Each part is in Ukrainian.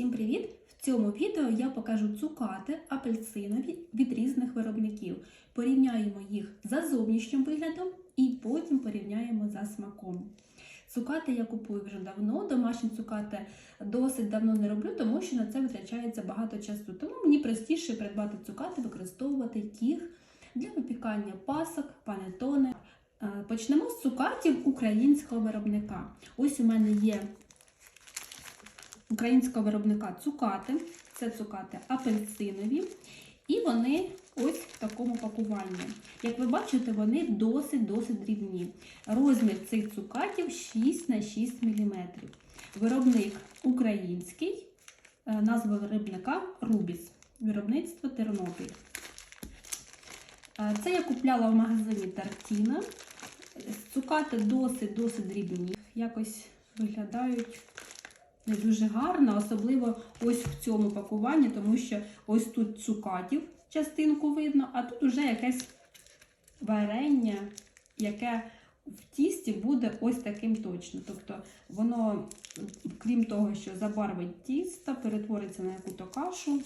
Всім привіт! В цьому відео я покажу цукати апельсинові від різних виробників. Порівняємо їх за зовнішнім виглядом і потім порівняємо за смаком. Цукати я купую вже давно, домашні цукати досить давно не роблю, тому що на це витрачається багато часу. Тому мені простіше придбати цукати, використовувати їх для випікання пасок, панетони. Е, Почнемо з цукатів українського виробника. Ось у мене є українського виробника цукати. Це цукати апельсинові. І вони ось в такому пакуванні. Як ви бачите, вони досить-досить дрібні. Розмір цих цукатів 6 на 6 мм. Виробник український, е, назва виробника Рубіс. Виробництво Тернопіль. Е, Це я купляла в магазині Тартіна. Цукати досить-досить дрібні. Якось виглядають не дуже гарно, особливо ось в цьому пакуванні, тому що ось тут цукатів частинку видно, а тут уже якесь варення, яке в тісті буде ось таким точно. Тобто воно, крім того, що забарвить тісто, перетвориться на яку-то кашу.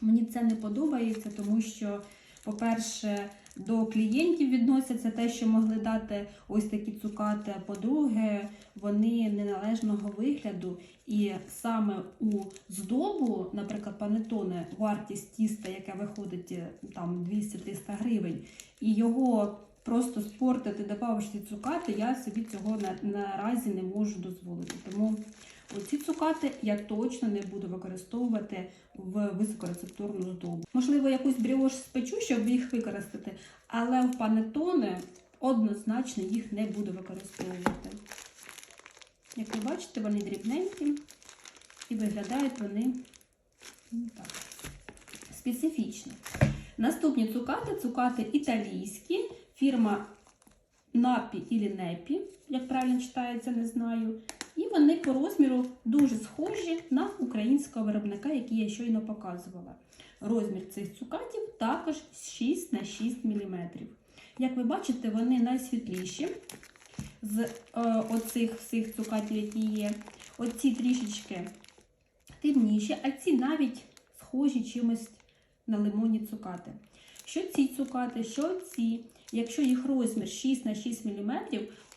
Мені це не подобається, тому що, по-перше, до клієнтів відносяться те, що могли дати ось такі цукати. По-друге, вони неналежного вигляду. І саме у здобу, наприклад, панетоне, вартість тіста, яке виходить е, там 200-300 гривень, і його просто спортити, додавши цукати, я собі цього наразі не можу дозволити. Тому оці цукати я точно не буду використовувати в високорецептурну здобу. Можливо, якусь бріош спечу, щоб їх використати, але в панетоне однозначно їх не буду використовувати. Як ви бачите, вони дрібненькі і виглядають вони ну, так, специфічно. Наступні цукати цукати італійські, фірма Напі і Непі, як правильно читається, не знаю. І вони по розміру дуже схожі на українського виробника, який я щойно показувала. Розмір цих цукатів також 6 на 6 мм. Як ви бачите, вони найсвітліші з е, оцих всіх цукатів, які є. Оці трішечки темніші, а ці навіть схожі чимось на лимонні цукати. Що ці цукати, що ці, якщо їх розмір 6 на 6 мм,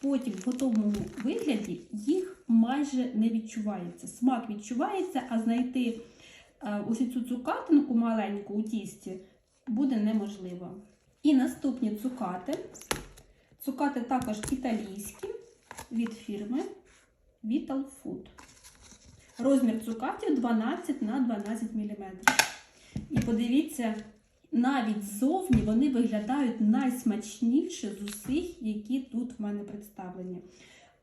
потім в готовому вигляді їх майже не відчувається. Смак відчувається, а знайти е, ось цю цукатинку маленьку у тісті буде неможливо. І наступні цукати. Цукати також італійські від фірми Vital Food. Розмір цукатів 12 на 12 мм. І подивіться, навіть ззовні вони виглядають найсмачніше з усіх, які тут в мене представлені.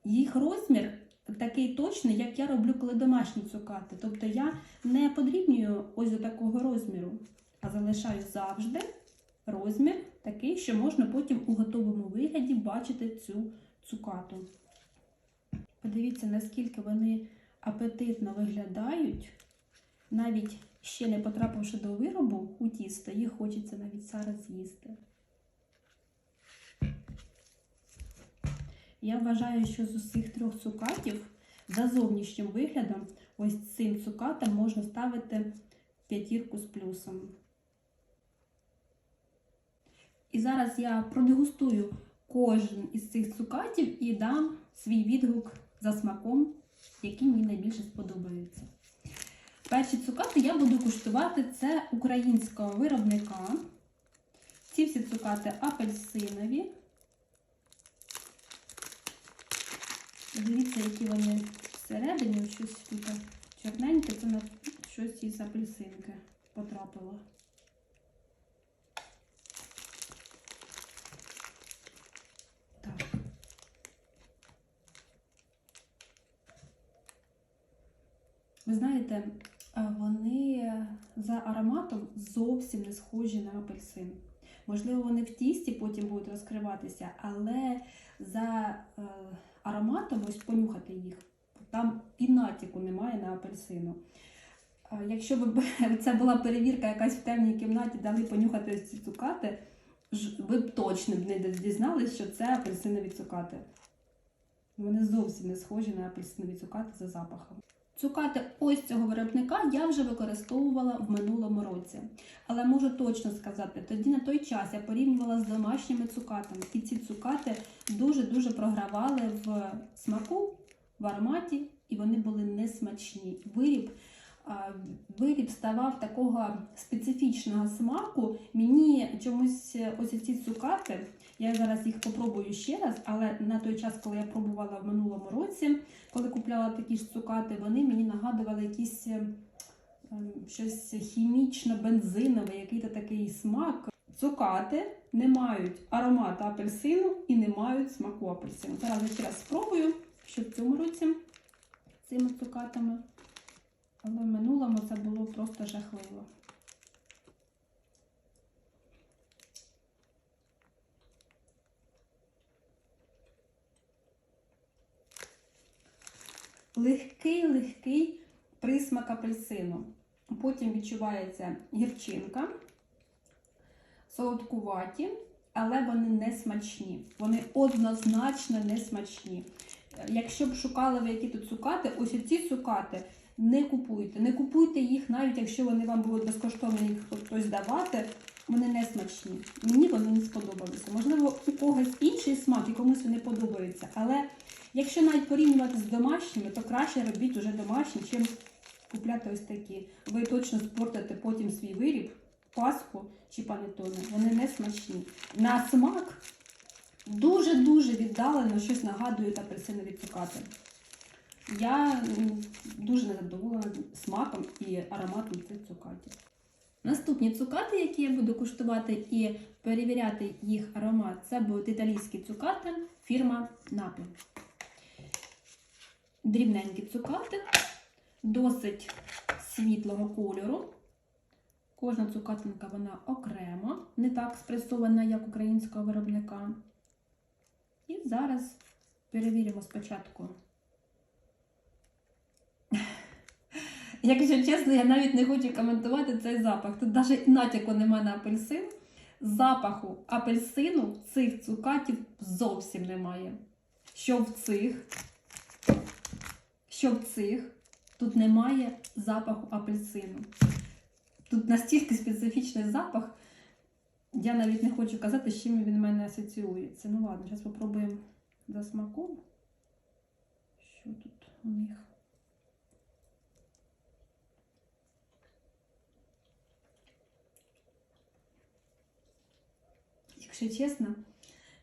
Їх розмір такий точний, як я роблю, коли домашні цукати. Тобто я не подрібнюю ось до такого розміру, а залишаю завжди розмір такий, що можна потім у готовому вигляді бачити цю цукату. Подивіться, наскільки вони апетитно виглядають, навіть ще не потрапивши до виробу у тісто, їх хочеться навіть зараз з'їсти. Я вважаю, що з усіх трьох цукатів за зовнішнім виглядом ось цим цукатам можна ставити п'ятірку з плюсом. І зараз я продегустую кожен із цих цукатів і дам свій відгук за смаком, які мені найбільше сподобаються. Перші цукати я буду куштувати це українського виробника. Ці всі цукати апельсинові. Дивіться, які вони всередині, щось тут чорненьке, це на щось із апельсинки потрапило. Ви знаєте, вони за ароматом зовсім не схожі на апельсин. Можливо, вони в тісті потім будуть розкриватися, але за е, ароматом, ось понюхати їх, там і натяку немає на апельсину. Якщо б це була перевірка якась в темній кімнаті, дали понюхати ось ці цукати, ви б точно не дізналися, що це апельсинові цукати. Вони зовсім не схожі на апельсинові цукати за запахом. Цукати ось цього виробника я вже використовувала в минулому році. Але можу точно сказати, тоді на той час я порівнювала з домашніми цукатами. І ці цукати дуже-дуже програвали в смаку, в ароматі, і вони були несмачні. Виріб, виріб ставав такого специфічного смаку. Мені чомусь е, ось ці цукати, я зараз їх попробую ще раз, але на той час, коли я пробувала в минулому році, коли купляла такі ж цукати, вони мені нагадували якісь е, ем, щось хімічно-бензинове, який-то такий смак. Цукати не мають аромату апельсину і не мають смаку апельсину. Зараз я ще раз спробую, що в цьому році цими цукатами. Але в минулому це було просто жахливо. Легкий, легкий присмак апельсину. Потім відчувається гірчинка, солодкуваті, але вони не смачні. Вони однозначно не смачні. Якщо б шукали ви які тут цукати, ось ці цукати не купуйте. Не купуйте їх, навіть якщо вони вам будуть безкоштовно їх хтось давати, вони не смачні. Мені вони не сподобалися. Можливо, у когось інший смак і комусь вони подобаються. Але якщо навіть порівнювати з домашніми, то краще робіть уже домашні, чим купляти ось такі. Ви точно спортите потім свій виріб, паску чи панетони. Вони не смачні. На смак дуже-дуже віддалено щось нагадують апельсинові цукати. Я дуже незадоволена смаком і ароматом цих цукатів. Наступні цукати, які я буду куштувати і перевіряти їх аромат, це будуть італійські цукати фірма Напі. Дрібненькі цукати, досить світлого кольору. Кожна цукатинка вона окремо, не так спресована, як українського виробника. І зараз перевіримо спочатку. Якщо чесно, я навіть не хочу коментувати цей запах. Тут навіть натяку немає на апельсин. Запаху апельсину цих цукатів зовсім немає. Що в цих, що в цих, тут немає запаху апельсину. Тут настільки специфічний запах, я навіть не хочу казати, з чим він в мене асоціюється. Ну ладно, зараз спробуємо за смаком. Що тут у них? Якщо чесно,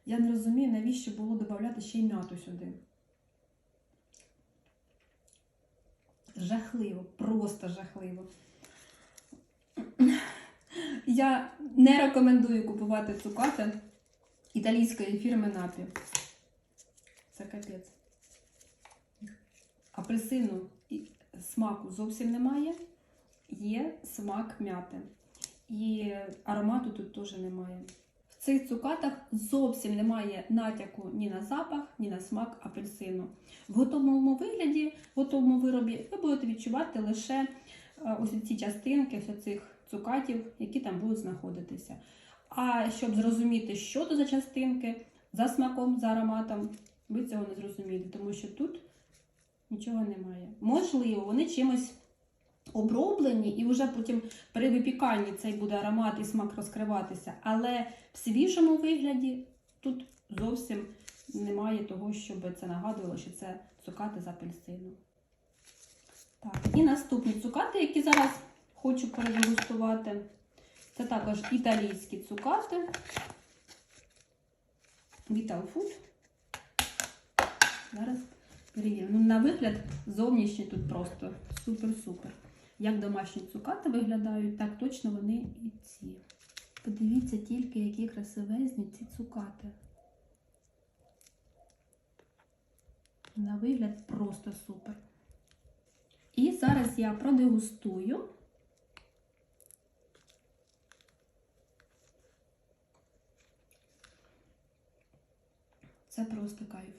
я не розумію, навіщо було додати ще й м'яту сюди. Жахливо, просто жахливо. Я не рекомендую купувати цукати італійської фірми Напі. Це капець. Апельсину смаку зовсім немає. Є смак м'яти. І аромату тут теж немає. Цих цукатах зовсім немає натяку ні на запах, ні на смак апельсину. В готовому вигляді, в готовому виробі ви будете відчувати лише е, ось ці частинки ось цих цукатів, які там будуть знаходитися. А щоб зрозуміти, що це за частинки, за смаком, за ароматом, ви цього не зрозумієте, тому що тут нічого немає. Можливо, вони чимось оброблені, і вже потім при випіканні цей буде аромат і смак розкриватися. Але в свіжому вигляді тут зовсім немає того, щоб це нагадувало, що це цукати з апельсину. Так, і наступні цукати, які зараз хочу передегустувати. Це також італійські цукати. Vital Food. Зараз перевіримо. Ну, на вигляд зовнішній тут просто супер-супер. Як домашні цукати виглядають, так точно вони і ці. Подивіться тільки, які красивезні ці цукати. На вигляд просто супер. І зараз я продегустую. Це просто кайф.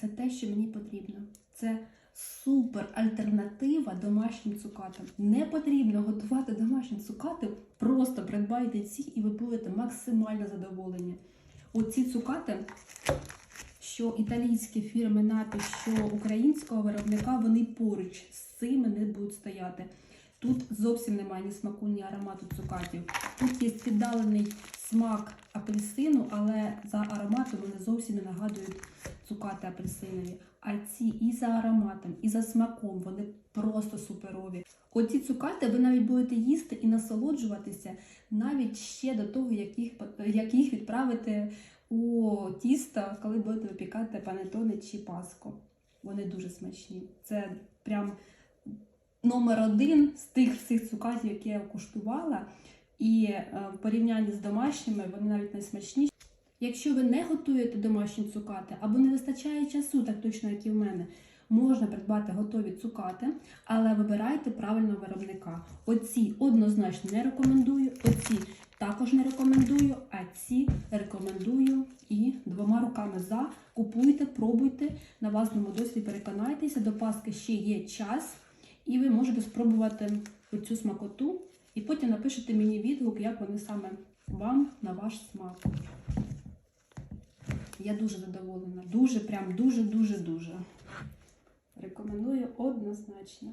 Це те, що мені потрібно. Це супер альтернатива домашнім цукатам. Не потрібно готувати домашні цукати, просто придбайте ці і ви будете максимально задоволені. Оці цукати, що італійські фірми напій, що українського виробника, вони поруч з цими не будуть стояти. Тут зовсім немає ні смаку, ні аромату цукатів. Тут є віддалений смак апельсину, але за ароматом вони зовсім не нагадують цукати апельсинові. А ці і за ароматом, і за смаком вони просто суперові. Оці цукати ви навіть будете їсти і насолоджуватися навіть ще до того, як їх, як їх відправити у тісто, коли будете випікати панетони чи паску. Вони дуже смачні. Це прям номер один з тих всіх цукатів, які я куштувала. І е, в порівнянні з домашніми вони навіть найсмачніші. Якщо ви не готуєте домашні цукати або не вистачає часу, так точно як і в мене, можна придбати готові цукати, але вибирайте правильного виробника. Оці однозначно не рекомендую, оці також не рекомендую, а ці рекомендую і двома руками за. Купуйте, пробуйте, на власному досвіді переконайтеся, до Паски ще є час, і ви можете спробувати оцю смакоту, і потім напишете мені відгук, як вони саме вам на ваш смак. Я дуже задоволена. Дуже, прям дуже, дуже, дуже. Рекомендую однозначно.